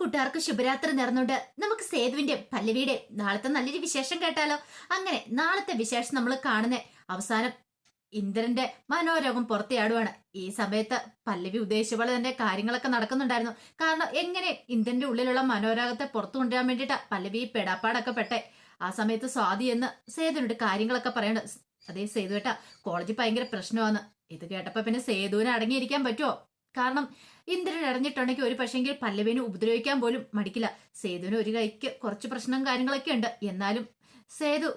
കൂട്ടുകാർക്ക് ശുഭരാത്രി നേർന്നുകൊണ്ട് നമുക്ക് സേതുവിന്റെ പല്ലവിയുടെ നാളത്തെ നല്ലൊരു വിശേഷം കേട്ടാലോ? അങ്ങനെ നാളത്തെ വിശേഷം നമ്മൾ കാണുന്ന അവസാനം ഇന്ദ്രന്റെ മനോരോഗം പുറത്തിയാടുവാണ്. ഈ സമയത്ത് പല്ലവി ഉദ്ദേശിച്ച തന്നെ കാര്യങ്ങളൊക്കെ നടക്കുന്നുണ്ടായിരുന്നു. കാരണം എങ്ങനെ ഇന്ദ്രന്റെ ഉള്ളിലുള്ള മനോരോഗത്തെ പുറത്തു കൊണ്ടുവരാൻ വേണ്ടിയിട്ടാ പല്ലവി പെടാപ്പാടൊക്കെ പെട്ടെ. ആ സമയത്ത് സ്വാതി എന്ന് സേതുവിനോട് കാര്യങ്ങളൊക്കെ പറയണ അതേ സേതു കേട്ടാ കോളേജിൽ ഭയങ്കര പ്രശ്നമാണ്. ഇത് കേട്ടപ്പോ പിന്നെ സേതുവിനെ അടങ്ങിയിരിക്കാൻ പറ്റുമോ കാരണം ഇന്ദ്രൻ അറിഞ്ഞിട്ടുണ്ടെങ്കിൽ ഒരു പക്ഷെങ്കിൽ പല്ലവിനെ ഉപദ്രവിക്കാൻ പോലും മടിക്കില്ല. സേതുവിന് ഒരു കൈക്ക് കുറച്ച് പ്രശ്നം കാര്യങ്ങളൊക്കെ ഉണ്ട്. എന്നാലും സേതു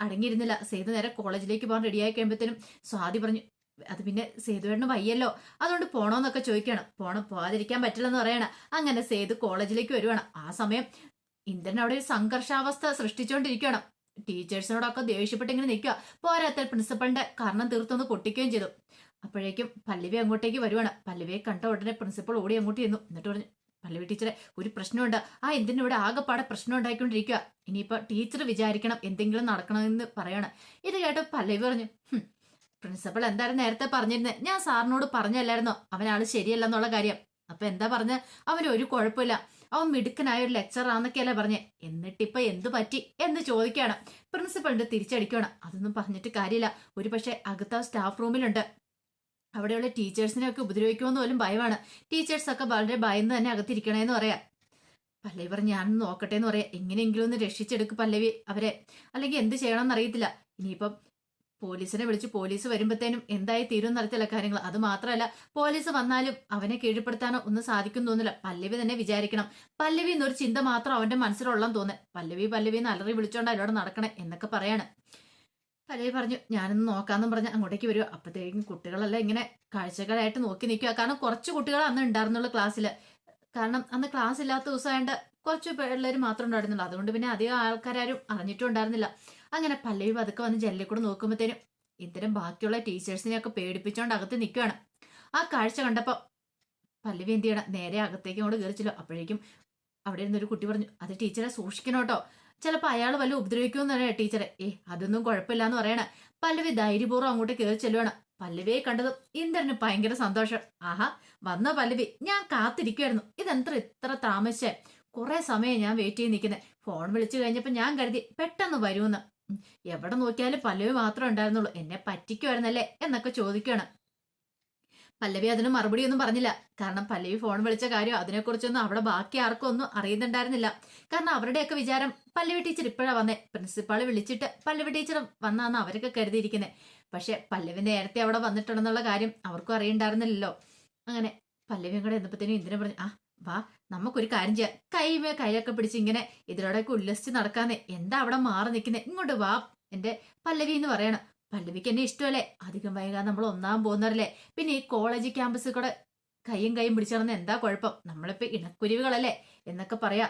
അടങ്ങിയിരുന്നില്ല. സേതു നേരെ കോളേജിലേക്ക് പോകാൻ റെഡിയായി കഴിയുമ്പോഴത്തേനും സ്വാതി പറഞ്ഞു അത് പിന്നെ സേതുവേണ്ണ വയ്യല്ലോ. അതുകൊണ്ട് പോണോന്നൊക്കെ ചോദിക്കണം. പോണം പോകാതിരിക്കാൻ പറ്റില്ലെന്ന് പറയണം. അങ്ങനെ സേതു കോളേജിലേക്ക് വരുവാണ്. ആ സമയം ഇന്ദ്രൻ അവിടെ ഒരു സംഘർഷാവസ്ഥ സൃഷ്ടിച്ചുകൊണ്ടിരിക്കണം ടീച്ചേഴ്സിനോടൊക്കെ ദേഷ്യപ്പെട്ടിങ്ങനെ നിൽക്കുക. പോരാത്ത പ്രിൻസിപ്പളിന്റെ കാരണം തീർത്തൊന്ന് പൊട്ടിക്കുകയും ചെയ്തു. അപ്പോഴേക്കും പല്ലവി അങ്ങോട്ടേക്ക് വരുവാണ്. പല്ലവിയെ കണ്ട ഉടനെ പ്രിൻസിപ്പൾ ഓടി അങ്ങോട്ട് ചെന്നു. എന്നിട്ട് പറഞ്ഞു പല്ലവി ടീച്ചറെ ഒരു പ്രശ്നമുണ്ട്. ആ എന്തിനും ഇവിടെ ആകെപ്പാടെ പ്രശ്നം ഉണ്ടായിക്കൊണ്ടിരിക്കുക ഇനിയിപ്പോ ടീച്ചർ വിചാരിക്കണം എന്തെങ്കിലും നടക്കണമെന്ന് പറയണം. ഇത് കേട്ട് പല്ലവി പറഞ്ഞു "ഹും, പ്രിൻസിപ്പൾ എന്തായാലും നേരത്തെ പറഞ്ഞിരുന്നത് ഞാൻ സാറിനോട് പറഞ്ഞല്ലായിരുന്നോ? അവനാൾ ശരിയല്ലെന്നുള്ള കാര്യം. അപ്പൊ എന്താ പറഞ്ഞ? അവന് ഒരു കുഴപ്പമില്ല. അവൻ മിടുക്കനായ ഒരു ലെക്ചർ ആന്നൊക്കെയല്ലേ പറഞ്ഞേ. എന്നിട്ടിപ്പൊ എന്തു പറ്റി? എന്ന് ചോദിക്കുകയാണ്. പ്രിൻസിപ്പളിന്റെ തിരിച്ചടിക്കുകയാണ് അതൊന്നും പറഞ്ഞിട്ട് കാര്യമില്ല. ഒരു പക്ഷെ അകത്ത സ്റ്റാഫ് റൂമിലുണ്ട് അവിടെയുള്ള ടീച്ചേഴ്സിനെ ഒക്കെ ഉപദ്രവിക്കുമെന്ന് പോലും ഭയമാണ്. ടീച്ചേഴ്സ് ഒക്കെ വളരെ ഭയന്ന് തന്നെ അകത്തിരിക്കണേന്ന് പറയാം. പല്ലവി പറഞ്ഞ് ഞാനൊന്ന് നോക്കട്ടെ എന്ന് പറയാം. എങ്ങനെയെങ്കിലും ഒന്ന് രക്ഷിച്ചെടുക്കും പല്ലവി അവരെ. അല്ലെങ്കിൽ എന്ത് ചെയ്യണമെന്ന് അറിയത്തില്ല ഇനിയിപ്പം പോലീസിനെ വിളിച്ച് പോലീസ് വരുമ്പോഴത്തേനും എന്തായി തീരും നടത്തില്ല കാര്യങ്ങൾ. അത് മാത്രമല്ല പോലീസ് വന്നാലും അവനെ കീഴ്പ്പെടുത്താനോ ഒന്നും സാധിക്കും തോന്നില്ല. പല്ലവി തന്നെ വിചാരിക്കണം. പല്ലവി എന്നൊരു ചിന്ത മാത്രം അവന്റെ മനസ്സിലുള്ളെന്ന് തോന്നേ പല്ലവി പല്ലവി എന്ന് അലറി വിളിച്ചോണ്ട് അവരോട് നടക്കണേ എന്നൊക്കെ പറയാണ്. പല്ലവി പറഞ്ഞു ഞാനൊന്ന് നോക്കാന്നും പറഞ്ഞ അങ്ങോട്ടേക്ക് വരുമോ അപ്പത്തേക്കും കുട്ടികളെല്ലാം ഇങ്ങനെ കാഴ്ചകളായിട്ട് നോക്കി നിൽക്കുക. കാരണം കുറച്ച് കുട്ടികൾ അന്ന് ഉണ്ടായിരുന്നുള്ളൂ ക്ലാസ്സിൽ കാരണം അന്ന് ക്ലാസ് ഇല്ലാത്ത ദിവസമായതുകൊണ്ട് കുറച്ച് പിള്ളേർ മാത്രം ഉണ്ടായിരുന്നുള്ളൂ. അതുകൊണ്ട് പിന്നെ അധികം ആൾക്കാരും അറിഞ്ഞിട്ടും ഉണ്ടായിരുന്നില്ല. അങ്ങനെ പല്ലവി പതുക്കെ വന്ന് ജനലിൽ കൂടെ നോക്കുമ്പോഴത്തേനും ഇത്തരം ബാക്കിയുള്ള ടീച്ചേഴ്സിനെയൊക്കെ പേടിപ്പിച്ചുകൊണ്ട് അകത്ത് നിൽക്കുകയാണ്. ആ കാഴ്ച കണ്ടപ്പോൾ പല്ലവി എന്ത് ചെയ്യണം? നേരെ അകത്തേക്ക് അങ്ങോട്ട് കയറിച്ചല്ലോ അപ്പോഴേക്കും അവിടെ ഇരുന്നൊരു കുട്ടി പറഞ്ഞു അത് ടീച്ചറെ സൂക്ഷിക്കണം കേട്ടോ. ചിലപ്പോൾ അയാൾ വല്ല ഉപദ്രവിക്കുമെന്ന് പറയാം ടീച്ചറെ ഏ അതൊന്നും കുഴപ്പമില്ല എന്ന് പറയണേ. പല്ലവി ധൈര്യപൂർവം അങ്ങോട്ട് കയറി ചെല്ലുവാണ്. പല്ലവിയെ കണ്ടതും ഇന്ദ്രന് ഭയങ്കര സന്തോഷം. ആഹാ വന്ന പല്ലവി. ഞാൻ കാത്തിരിക്കുമായിരുന്നു ഇതെന്ത്ര ഇത്ര താമസിച്ചേ. കുറെ സമയം ഞാൻ വെയിറ്റ് ചെയ്ത് നിൽക്കുന്നത് ഫോൺ വിളിച്ചു കഴിഞ്ഞപ്പോൾ ഞാൻ കരുതി പെട്ടെന്ന് വരുമെന്ന്. എവിടെ നോക്കിയാലും പല്ലവി മാത്രമേ ഉണ്ടായിരുന്നുള്ളൂ. എന്നെ പറ്റിക്കുമായിരുന്നല്ലേ എന്നൊക്കെ ചോദിക്കുകയാണ് പല്ലവി അതിന് മറുപടി ഒന്നും പറഞ്ഞില്ല. കാരണം പല്ലവി ഫോൺ വിളിച്ച കാര്യം അതിനെക്കുറിച്ചൊന്നും അവിടെ ബാക്കി ആർക്കും ഒന്നും അറിയുന്നുണ്ടായിരുന്നില്ല. കാരണം അവരുടെയൊക്കെ വിചാരം പല്ലവി ടീച്ചർ ഇപ്പോഴാണ് വന്നേ. പ്രിൻസിപ്പാൾ വിളിച്ചിട്ട് പല്ലവി ടീച്ചർ വന്നാന്ന് അവരൊക്കെ കരുതിയിരിക്കുന്നത് പക്ഷെ പല്ലവി നേരത്തെ അവിടെ വന്നിട്ടുണ്ടെന്നുള്ള കാര്യം അവർക്കും അറിയണ്ടായിരുന്നില്ലല്ലോ. അങ്ങനെ പല്ലവിയും കൂടെ എന്നപ്പത്തേനും ഇന്ദ്രൻ പറഞ്ഞു ആ വാ നമുക്കൊരു കാര്യം ചെയ്യാം. കൈമേ കൈയൊക്കെ പിടിച്ച് ഇങ്ങനെ ഇതിലൂടെയൊക്കെ ഉല്ലസിച്ച് നടക്കാന്നേ. എന്താ അവിടെ മാറി നിൽക്കുന്നേ? ഇങ്ങോട്ട് വാ. എന്റെ പല്ലവി എന്ന് പറയണം. പല്ലവിക്ക് എന്നെ ഇഷ്ടമല്ലേ? അധികം വൈകാതെ നമ്മൾ ഒന്നാം പോകുന്നവരല്ലേ? പിന്നെ ഈ കോളേജ് ക്യാമ്പസിൽ കൂടെ കൈയും കൈയും പിടിച്ചു നടന്ന എന്താ കുഴപ്പം? നമ്മളിപ്പോ ഇണക്കുരുവികളല്ലേ? എന്നൊക്കെ പറയാ.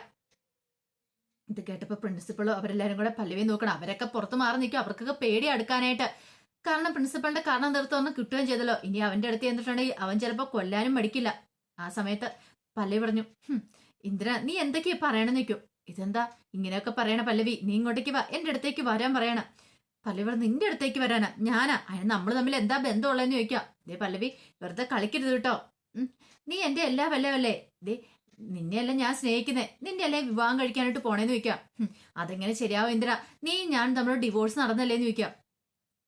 ഇത് കേട്ടപ്പോ പ്രിൻസിപ്പളും അവരെല്ലാരും കൂടെ പല്ലവി നോക്കണം. അവരൊക്കെ പുറത്ത് മാറി നിൽക്കും. അവർക്കൊക്കെ പേടി അടുക്കാനായിട്ട്. കാരണം പ്രിൻസിപ്പളിന്റെ കാരണം തീർത്ത് ഒന്ന് കിട്ടുകയും ചെയ്തല്ലോ. ഇനി അവന്റെ അടുത്ത് ചെന്നിട്ടുണ്ടെങ്കിൽ അവൻ ചിലപ്പോ കൊല്ലാനും മടിക്കില്ല. ആ സമയത്ത് പല്ലവി പറഞ്ഞു ഇന്ദിര ഇന്ദ്ര നീ എന്തൊക്കെയാ പറയണെന്ന് നിൽക്കും ഇതെന്താ? ഇങ്ങനെയൊക്കെ പറയണ പല്ലവി. നീ ഇങ്ങോട്ടേക്ക് വാ. എന്റെ അടുത്തേക്ക് വരാൻ പറയണ. പല്ലവി നിന്റെ അടുത്തേക്ക് വരാനാ. ഞാനാ. അതിന് നമ്മൾ തമ്മിൽ എന്താ ബന്ധമുള്ളതെന്ന് ചോദിക്കാം. ദേ പല്ലവി വെറുതെ കളിക്കരുത് കേട്ടോ. നീ എന്റെ എല്ലാ വല്ലവല്ലേ ദേ നിന്നെയല്ല ഞാൻ സ്നേഹിക്കുന്നേ. നിന്റെ അല്ലേ വിവാഹം കഴിക്കാനായിട്ട് പോണേന്ന് ചോദിക്കാം. "ഹും, അതെങ്ങനെ ശരിയാവും ഇന്ദ്ര? നീ ഞാൻ തമ്മിൽ ഡിവോഴ്സ് നടന്നല്ലേന്ന് ചോദിക്കാം.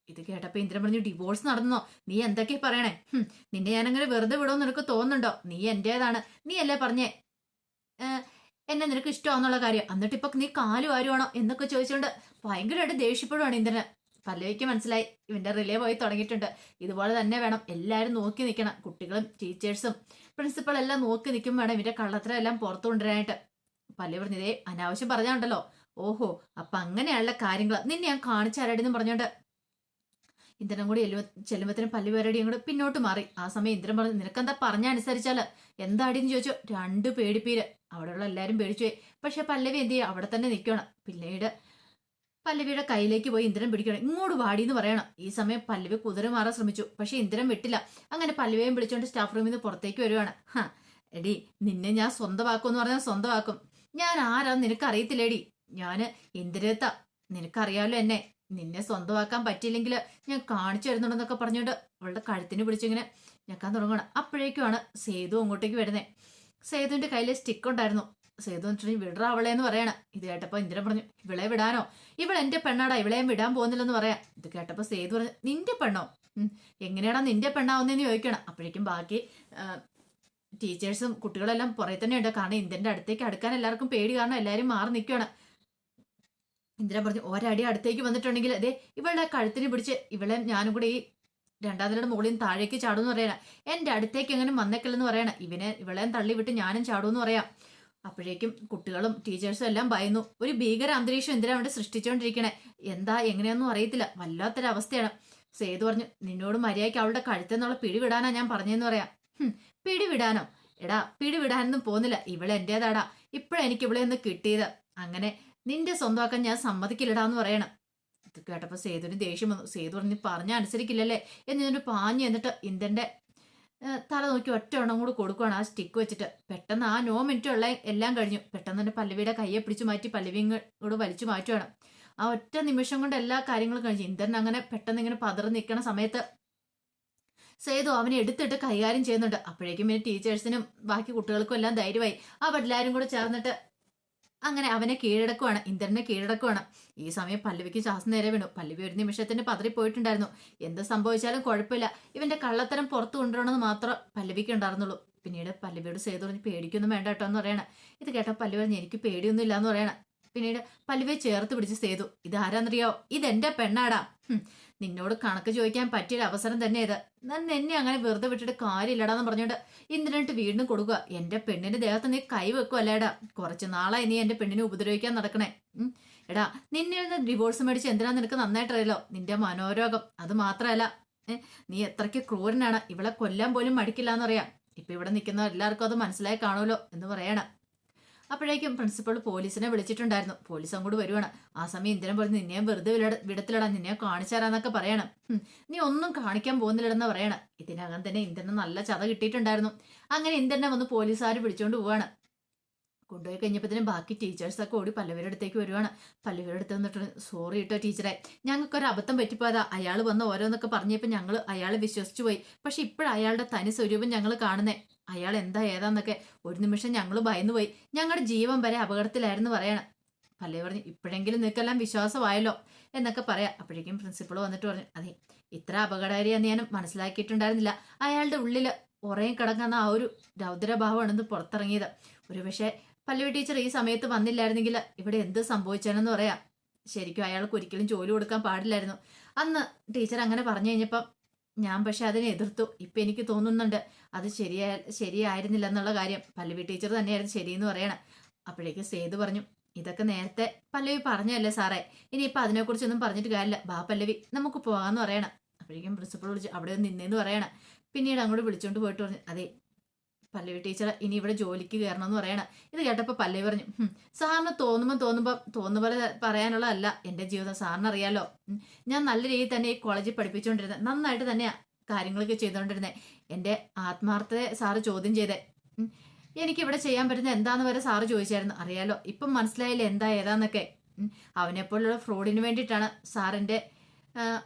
ഇത് കേട്ടപ്പോ ഇന്ദ്രൻ പറഞ്ഞു ഡിവോഴ്സ് നടന്നോ? നീ എന്തൊക്കെ പറയണേ? നിന്നെ ഞാനങ്ങനെ വെറുതെ വിടുമെന്ന് നിനക്ക് തോന്നുന്നുണ്ടോ? നീ എന്റേതാണ്. നീ അല്ലേ പറഞ്ഞേ എന്നെ നിനക്ക് ഇഷ്ടമാണെന്നുള്ള കാര്യം. എന്നിട്ട് ഇപ്പൊ നീ കാലു ആരുവാണോ എന്നൊക്കെ ചോദിച്ചുകൊണ്ട് ഭയങ്കരമായിട്ട് ദേഷ്യപ്പെടുവാണ് ഇന്ദ്രന്. പല്ലവിക്ക് മനസ്സിലായി. ഇവന്റെ റിലേ പോയി തുടങ്ങിയിട്ടുണ്ട്. ഇതുപോലെ തന്നെ വേണം എല്ലാവരും നോക്കി നിൽക്കണം കുട്ടികളും ടീച്ചേഴ്സും പ്രിൻസിപ്പൾ എല്ലാം നോക്കി നിൽക്കും വേണം ഇവന്റെ കള്ളത്തരം എല്ലാം പുറത്തു കൊണ്ടുവരാനായിട്ട്. പല്ലവി പറഞ്ഞതേ അനാവശ്യം പറഞ്ഞാണ്ടല്ലോ. ഓഹോ അപ്പൊ അങ്ങനെയുള്ള കാര്യങ്ങൾ നിന്നെ ഞാൻ കാണിച്ചാരടിന്ന് പറഞ്ഞോണ്ട് ഇന്ദ്രൻ കൂടി എലുവ ചെല്ലുമ്പത്തിനും പല്ലുപേരടിയും കൂടെ പിന്നോട്ട് മാറി. ആ സമയം ഇന്ദ്രൻ പറഞ്ഞു നിനക്കെന്താ പറഞ്ഞ അനുസരിച്ചാൽ എന്താടിന്ന് ചോദിച്ചോ. രണ്ട് പേടിപ്പീര്. അവിടെയുള്ള എല്ലാരും പേടിച്ചു പോയി പക്ഷെ പല്ലവി എന്ത് ചെയ്യുക അവിടെ തന്നെ നിൽക്കണം. പിന്നീട് പല്ലവിയുടെ കയ്യിലേക്ക് പോയി ഇന്ദ്രൻ പിടിക്കണം. ഇങ്ങോട്ട് വാടി എന്ന് പറയണം. ഈ സമയം പല്ലവി കുതിര മാറാൻ ശ്രമിച്ചു. പക്ഷെ ഇന്ദ്രൻ വിട്ടില്ല. അങ്ങനെ പല്ലവിയും വിളിച്ചോണ്ട് സ്റ്റാഫ് റൂമിൽ നിന്ന് പുറത്തേക്ക് വരുവാണ്. ഹാ എടി നിന്നെ ഞാൻ സ്വന്തമാക്കും എന്ന് പറഞ്ഞാൽ സ്വന്തമാക്കും. ഞാൻ ആരാ നിനക്ക് ഞാൻ ഇന്ദ്രത്ത നിനക്കറിയാലോ എന്നെ. നിന്നെ സ്വന്തമാക്കാൻ പറ്റിയില്ലെങ്കിൽ ഞാൻ കാണിച്ചു തരുന്നുണ്ടെന്നൊക്കെ പറഞ്ഞുകൊണ്ട് അവളുടെ കഴുത്തിന് പിടിച്ചിങ്ങനെ ഞെക്കാൻ തുടങ്ങണം അപ്പോഴേക്കുമാണ് സേതു അങ്ങോട്ടേക്ക് വരുന്നത് സേതുവിന്റെ കയ്യിൽ സ്റ്റിക്ക് ഉണ്ടായിരുന്നു. സേതു വെച്ചിട്ടുണ്ടെങ്കിൽ വിടറ അവളെ എന്ന് പറയണ. ഇത് കേട്ടപ്പോൾ ഇന്ദ്രൻ പറഞ്ഞു ഇവളെ വിടാനോ? ഇവൾ എന്റെ പെണ്ണാടാ. ഇവളെയും വിടാൻ പോകുന്നില്ലെന്ന് പറയാം. ഇത് കേട്ടപ്പോൾ സേതു പറഞ്ഞു നിന്റെ പെണ്ണോ? എങ്ങനെയാടാ നിന്റെ പെണ്ണാവുന്നതെന്ന് ചോദിക്കണം. അപ്പോഴേക്കും ബാക്കി ടീച്ചേഴ്സും കുട്ടികളെല്ലാം പുറകെ തന്നെ കാരണം ഇന്ദ്രന്റെ അടുത്തേക്ക് അടുക്കാൻ എല്ലാവർക്കും പേടി. കാരണം എല്ലാവരും മാറി നിൽക്കുകയാണ് ഇന്ദ്രൻ പറഞ്ഞു ഒരടി അടുത്തേക്ക് വന്നിട്ടുണ്ടെങ്കിൽ അതെ ഇവളുടെ കഴുത്തിന് പിടിച്ച് ഇവളെ ഞാനും കൂടെ ഈ രണ്ടാം നിലയുടെ മുകളിൽ നിന്ന് താഴേക്ക് ചാടുമെന്ന് പറയണ എന്റെ അടുത്തേക്ക് എങ്ങനെ വന്നേക്കല്ലെന്ന് പറയണ ഇവനെ ഇവളെയും തള്ളി വിട്ട് ഞാനും ചാടുമെന്ന് പറയാം. അപ്പോഴേക്കും കുട്ടികളും ടീച്ചേഴ്സും എല്ലാം ഭയന്നു. ഒരു ഭീകര അന്തരീക്ഷം എന്തിനാ അവിടെ സൃഷ്ടിച്ചുകൊണ്ടിരിക്കണേ. എന്താ എങ്ങനെയൊന്നും അറിയത്തില്ല. വല്ലാത്തൊരവസ്ഥയാണ്. സേതു പറഞ്ഞു നിന്നോട് മര്യാദയ്ക്ക് അവളുടെ കഴുത്തെന്നുള്ള പിടിവിടാനാ ഞാൻ പറഞ്ഞെന്ന് പറയാം. പിടിവിടാനോ? പിടി എടാ പിടിവിടാനൊന്നും പോകുന്നില്ല. ഇവളെ എന്റേതാടാ. ഇപ്പോഴെനിക്ക് ഇവളെ ഒന്ന് കിട്ടിയത്. അങ്ങനെ നിന്റെ സ്വന്തമാക്കാൻ ഞാൻ സമ്മതിക്കില്ലടാന്ന് പറയണം. ഇത് കേട്ടപ്പോൾ സേതുവിന് ദേഷ്യം വന്നു. സേതു പറഞ്ഞ് പറഞ്ഞ അനുസരിക്കില്ലല്ലേ? എന്നിട്ട് പാഞ്ഞു എന്നിട്ട് ഇന്ദ്രന്റെ തല നോക്കി ഒറ്റ എണ്ണം കൂടി കൊടുക്കുവാണ് ആ സ്റ്റിക്ക് വെച്ചിട്ട്. പെട്ടെന്ന് ആ നോ മിനിറ്റ് ഉള്ള എല്ലാം കഴിഞ്ഞു. പെട്ടെന്ന് തന്നെ പല്ലവിയുടെ കയ്യെ പിടിച്ചു മാറ്റി പല്ലവിയും കൂടെ വലിച്ചു മാറ്റുവാണ്. ആ ഒറ്റ നിമിഷം കൊണ്ട് എല്ലാ കാര്യങ്ങളും കഴിഞ്ഞു. ഇന്ദ്രൻ അങ്ങനെ പെട്ടെന്ന് ഇങ്ങനെ പതറി നിൽക്കണ സമയത്ത് സേതു അവനെ എടുത്തിട്ട് കൈകാര്യം ചെയ്യുന്നുണ്ട്. അപ്പോഴേക്കും പിന്നെ ടീച്ചേഴ്സിനും ബാക്കി കുട്ടികൾക്കും എല്ലാം ധൈര്യമായി. അവരെല്ലാരും കൂടെ ചേർന്നിട്ട് അങ്ങനെ അവനെ കീഴടക്കുവാണ് ഇന്ദ്രനെ കീഴടക്കുവാണ്. ഈ സമയം പല്ലവിക്ക് ശ്വാസം നേരെ വീണു. പല്ലവി ഒരു നിമിഷത്തിന് പതറിപ്പോയിട്ടുണ്ടായിരുന്നു എന്ത് സംഭവിച്ചാലും കുഴപ്പമില്ല. ഇവന്റെ കള്ളത്തരം പുറത്തു കൊണ്ടുവരണമെന്ന് മാത്രം പല്ലവിക്ക് ഉണ്ടായിരുന്നുള്ളൂ. പിന്നീട് പല്ലവിയോട് സേതു പറഞ്ഞ് പേടിക്കൊന്നും വേണ്ട കേട്ടോ എന്ന് പറയണം. ഇത് കേട്ടോ പല്ലവി പറഞ്ഞു എനിക്ക് പേടിയൊന്നും ഇല്ല എന്ന് പറയണ. പിന്നീട് പല്ലുവെ ചേർത്ത് പിടിച്ച് സേതു ഇത് ഇതെന്റെ പെണ്ണാടാ. നിന്നോട് കണക്ക് ചോദിക്കാൻ പറ്റിയൊരു അവസരം തന്നെ ഇത്. എന്നെ അങ്ങനെ വെറുതെ വിട്ടിട്ട് കാര്യമില്ലടാന്ന് പറഞ്ഞോണ്ട് ഇന്ദ്രനിട്ട് വീണ്ടും കൊടുക്കുക. എന്റെ പെണ്ണിന്റെ ദേഹത്ത് നീ കൈ വെക്കുവല്ലേടാ കുറച്ച് നാളായി നീ എന്റെ പെണ്ണിനെ ഉപദ്രവിക്കാൻ നടക്കണേ. എടാ നിന്ന് ഡിവോഴ്സ് മേടിച്ച് എന്തിനാ നിനക്ക് നന്നായിട്ടറിയല്ലോ നിന്റെ മനോരോഗം. അത് മാത്രമല്ല നീ എത്രയ്ക്ക് ക്രൂരനാണ്. ഇവളെ കൊല്ലാൻ പോലും മടിക്കില്ല എന്നറിയാം ഇപ്പൊ ഇവിടെ നിൽക്കുന്ന എല്ലാവർക്കും അത് മനസ്സിലായി കാണുമല്ലോ എന്ന് പറയണ. അപ്പോഴേക്കും പ്രിൻസിപ്പൾ പോലീസിനെ വിളിച്ചിട്ടുണ്ടായിരുന്നു. പോലീസ് അങ്ങോട്ട് വരുവാണ്. ആ സമയം ഇന്ദ്രൻ പറഞ്ഞു നിന്നെയും വെറുതെ വിട- വിടത്തിലടാ നിന്നെ കാണിച്ചാരാന്നൊക്കെ പറയണം. നീ ഒന്നും കാണിക്കാൻ പോകുന്നില്ലെന്ന് പറയണം. ഇതിനകം തന്നെ ഇന്ദിരന് നല്ല ചത കിട്ടിയിട്ടുണ്ടായിരുന്നു. അങ്ങനെ ഇന്ദ്രനെ വന്ന് പോലീസുകാർ പിടിച്ചോണ്ട് പോവാണ്. കൊണ്ടുപോയി കഴിഞ്ഞപ്പോഴത്തേനും ബാക്കി ടീച്ചേഴ്സൊക്കെ ഓടി പല്ലവരുടെ അടുത്തേക്ക് വരുവാണ്. പല്ലവരുടെ അടുത്ത് വന്നിട്ട് സോറി കേട്ടോ ടീച്ചറെ ഞങ്ങൾക്ക് ഒരു അബദ്ധം പറ്റിപ്പോയതാ. അയാൾ വന്ന് ഓരോന്നൊക്കെ പറഞ്ഞപ്പോൾ ഞങ്ങൾ അയാളെ വിശ്വസിച്ചു പോയി. പക്ഷെ ഇപ്പോഴും അയാളുടെ തനി സ്വരൂപം ഞങ്ങൾ കാണുന്നേ. അയാൾ എന്താ ഏതാന്നൊക്കെ ഒരു നിമിഷം ഞങ്ങൾ ഭയന്നു പോയി. ഞങ്ങളുടെ ജീവൻ വരെ അപകടത്തിലായിരുന്നു പറയണം. പല്ലവി പറഞ്ഞു ഇപ്പോഴെങ്കിലും നിനക്കെല്ലാം വിശ്വാസമായല്ലോ എന്നൊക്കെ പറയാം. അപ്പോഴേക്കും പ്രിൻസിപ്പൾ വന്നിട്ട് പറഞ്ഞു അതെ ഇത്ര അപകടകാരിയാന്ന് ഞാൻ മനസ്സിലാക്കിയിട്ടുണ്ടായിരുന്നില്ല. അയാളുടെ ഉള്ളിൽ ഉറയും കിടങ്ങുന്ന ആ ഒരു രൗദ്രഭാവമാണ് ഇന്ന് പുറത്തിറങ്ങിയത്. ഒരു പക്ഷേ പല്ലവി ടീച്ചർ ഈ സമയത്ത് വന്നില്ലായിരുന്നെങ്കിൽ ഇവിടെ എന്ത് സംഭവിച്ചാണെന്ന് പറയാം. ശരിക്കും അയാൾക്ക് ഒരിക്കലും ജോലി കൊടുക്കാൻ പാടില്ലായിരുന്നു. അന്ന് ടീച്ചർ അങ്ങനെ പറഞ്ഞു കഴിഞ്ഞപ്പം ഞാൻ പക്ഷെ അതിനെ എതിർത്തു. ഇപ്പം എനിക്ക് തോന്നുന്നുണ്ട് അത് ശരിയാ ശരിയായിരുന്നില്ല എന്നുള്ള കാര്യം. പല്ലവി ടീച്ചർ തന്നെയായിരുന്നു ശരിയെന്ന് പറയണം. അപ്പോഴേക്ക് സേതു പറഞ്ഞു ഇതൊക്കെ നേരത്തെ പല്ലവി പറഞ്ഞല്ലേ സാറേ? ഇനിയിപ്പോൾ അതിനെക്കുറിച്ചൊന്നും പറഞ്ഞിട്ട് കാര്യമില്ല. ബാ പല്ലവി നമുക്ക് പോകാമെന്ന് പറയണം. അപ്പോഴേക്കും പ്രിൻസിപ്പൾ വിളിച്ച് അവിടെ നിന്നേന്ന് പറയണം. പിന്നീട് അങ്ങോട്ട് വിളിച്ചുകൊണ്ട് പോയിട്ട് പറഞ്ഞു അതെ പല്ലവി ടീച്ചർ ഇനി ഇവിടെ ജോലിക്ക് കയറണം എന്ന് പറയണം. ഇത് കേട്ടപ്പോൾ പല്ലവി പറഞ്ഞു "ഹും, സാറിന് തോന്നുമ്പോൾ തോന്നുമ്പോൾ തോന്നുന്ന പോലെ പറയാനുള്ളതല്ല. എന്റെ ജീവിതം സാറിന് അറിയാലോ. ഞാൻ നല്ല രീതിയിൽ തന്നെ ഈ കോളേജിൽ പഠിപ്പിച്ചുകൊണ്ടിരുന്നത് നന്നായിട്ട് തന്നെയാണ് കാര്യങ്ങളൊക്കെ ചെയ്തുകൊണ്ടിരുന്നത് എന്റെ ആത്മാർത്ഥത സാറ് ചോദ്യം ചെയ്തേ. എനിക്ക് എനിക്കിവിടെ ചെയ്യാൻ പറ്റുന്ന എന്താന്ന് വരെ സാറ് ചോദിച്ചായിരുന്നു. അറിയാലോ ഇപ്പം മനസ്സിലായില്ല എന്താ ഏതാന്നൊക്കെ. അവനെപ്പോലുള്ള ഫ്രോഡിന് വേണ്ടിയിട്ടാണ് സാറിന്റെ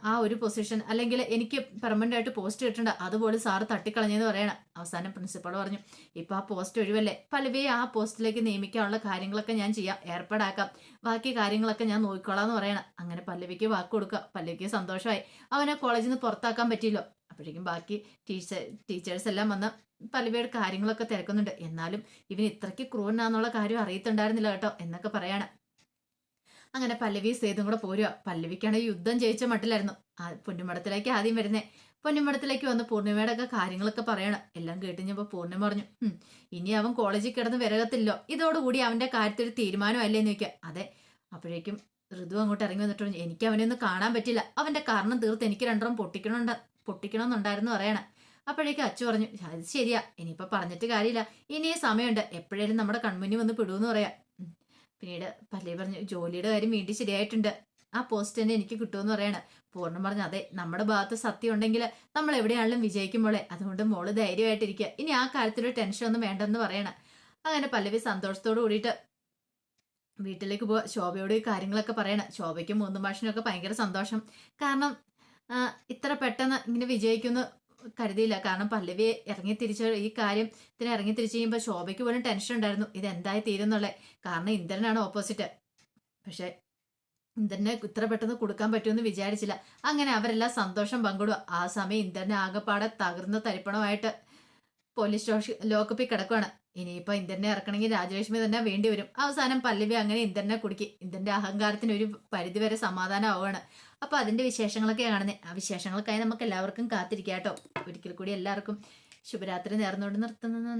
ആ, ഒരു പൊസിഷൻ അല്ലെങ്കിൽ എനിക്ക് പെർമനന്റ് ആയിട്ട് പോസ്റ്റ് കിട്ടണ്ട. അതുപോലെ സാറ് തട്ടിക്കളഞ്ഞെന്ന് പറയണം. അവസാനം പ്രിൻസിപ്പൾ പറഞ്ഞു ഇപ്പൊ ആ പോസ്റ്റ് ഒഴിവല്ലേ? പലവേ ആ പോസ്റ്റിലേക്ക് നിയമിക്കാനുള്ള കാര്യങ്ങളൊക്കെ ഞാൻ ചെയ്യാം. ഏർപ്പാടാക്കാം. ബാക്കി കാര്യങ്ങളൊക്കെ ഞാൻ നോക്കിക്കോളാം എന്ന് പറയണം. അങ്ങനെ പല്ലവിക്ക് വാക്ക് കൊടുക്കുക. പല്ലവിക്ക് സന്തോഷമായി. അവനെ കോളേജിൽ നിന്ന് പുറത്താക്കാൻ പറ്റിയല്ലോ? അപ്പോഴേക്കും ബാക്കി ടീച്ചർ ടീച്ചേഴ്സ് എല്ലാം വന്ന് പല്ലവിയുടെ കാര്യങ്ങളൊക്കെ തിരക്കുന്നുണ്ട്. എന്നാലും ഇവൻ ഇത്രയ്ക്ക് ക്രൂരനാന്നുള്ള കാര്യം അറിയത്തുണ്ടായിരുന്നില്ല കേട്ടോ എന്നൊക്കെ പറയാണ്. അങ്ങനെ പല്ലവി സേതും കൂടെ പോരുക പല്ലവിക്കാണെങ്കിൽ യുദ്ധം ജയിച്ച മട്ടിലായിരുന്നു. ആ പൊന്നുമടത്തിലേക്ക് ആദ്യം വരുന്നേ. പൊന്നുമടത്തിലേക്ക് വന്ന് പൂർണിമയുടെ ഒക്കെ കാര്യങ്ങളൊക്കെ പറയണം. എല്ലാം കേട്ടുകഴിഞ്ഞപ്പോൾ പൂർണിമ പറഞ്ഞു ഇനി അവൻ കോളേജിൽ കിടന്ന് വിരകത്തില്ലോ. ഇതോടുകൂടി അവന്റെ കാര്യത്തിൽ ഒരു തീരുമാനമല്ലേന്ന് ചോദിക്കുക അതെ അപ്പോഴേക്കും ഋതു അങ്ങോട്ട് ഇറങ്ങി വന്നിട്ട് പറഞ്ഞു എനിക്ക് അവനെ ഒന്ന് കാണാൻ പറ്റില്ല. അവന്റെ കാരണം തീർത്ത് എനിക്ക് രണ്ടെണ്ണം പൊട്ടിക്കണുണ്ട പൊട്ടിക്കണമെന്നുണ്ടായിരുന്നു പറയണം. അപ്പോഴേക്കും അച്ചു പറഞ്ഞു അത് ശരിയാ. ഇനിയിപ്പോ പറഞ്ഞിട്ട് കാര്യമില്ല. ഇനിയും സമയമുണ്ട്. എപ്പോഴേലും നമ്മുടെ കൺമുന്നിൽ വന്ന് പെടുമെന്ന് പറയാം. പിന്നീട് പല്ലി പറഞ്ഞു ജോലിയുടെ കാര്യം വീണ്ടും ശരിയായിട്ടുണ്ട്. ആ പോസ്റ്റ് തന്നെ എനിക്ക് കിട്ടുമെന്ന് പറയാണ്. പൂർണം പറഞ്ഞു അതെ നമ്മുടെ ഭാഗത്ത് സത്യം ഉണ്ടെങ്കിൽ നമ്മൾ എവിടെയാണെങ്കിലും വിജയിക്കുമ്പോളെ അതുകൊണ്ട് മോൾ ധൈര്യമായിട്ടിരിക്കുക. ഇനി ആ കാര്യത്തിലൊരു ടെൻഷൻ ഒന്നും വേണ്ടെന്ന് പറയണ. അങ്ങനെ പല്ലവി സന്തോഷത്തോട് കൂടിയിട്ട് വീട്ടിലേക്ക് പോവാ ശോഭയോട് ഈ കാര്യങ്ങളൊക്കെ പറയണ. ശോഭയ്ക്കും മൂന്നും ഭാഷനും ഒക്കെ ഭയങ്കര സന്തോഷം. കാരണം ഇത്ര പെട്ടെന്ന് ഇങ്ങനെ വിജയിക്കുമെന്ന് കരുതിയില്ല. കാരണം പല്ലവി ഇറങ്ങി തിരിച്ച ഈ കാര്യം ഇതിന് ഇറങ്ങി തിരിച്ചു കഴിയുമ്പോൾ ശോഭയ്ക്ക് പോലും ടെൻഷൻ ഉണ്ടായിരുന്നു. ഇത് എന്തായി തീരുന്നുള്ളത് കാരണം ഇന്ദ്രനാണ് ഓപ്പോസിറ്റ് പക്ഷെ ഇന്ദ്രനെ ഇത്ര പെട്ടെന്ന് കൊടുക്കാൻ പറ്റുമെന്ന് വിചാരിച്ചില്ല. അങ്ങനെ അവരെല്ലാം സന്തോഷം പങ്കിടുക ആ സമയം ഇന്ദ്രനെ ആകെപ്പാടെ തകർന്ന തരിപ്പണമായിട്ട് പോലീസ് സ്റ്റേഷൻ ലോക്കപ്പിൽ കിടക്കുവാണ്. ഇനിയിപ്പോൾ ഇന്ദ്രനെ ഇറക്കണമെങ്കിൽ രാജലക്ഷ്മി തന്നെ വേണ്ടി വരും. അവസാനം പല്ലവി അങ്ങനെ ഇന്ദ്രനെ കുടുക്കി. ഇന്ദ്രന്റെ അഹങ്കാരത്തിന് ഒരു പരിധിവരെ സമാധാനം ആവുകയാണ് അപ്പൊ അതിന്റെ വിശേഷങ്ങളൊക്കെ കാണുന്നത് ആ വിശേഷങ്ങൾക്കായി നമുക്ക് എല്ലാവർക്കും കാത്തിരിക്കാം കേട്ടോ ഒരിക്കൽ കൂടി എല്ലാവർക്കും ശുഭരാത്രി നേർന്നുകൊണ്ട് നിർത്തുന്നു. നന്ദി.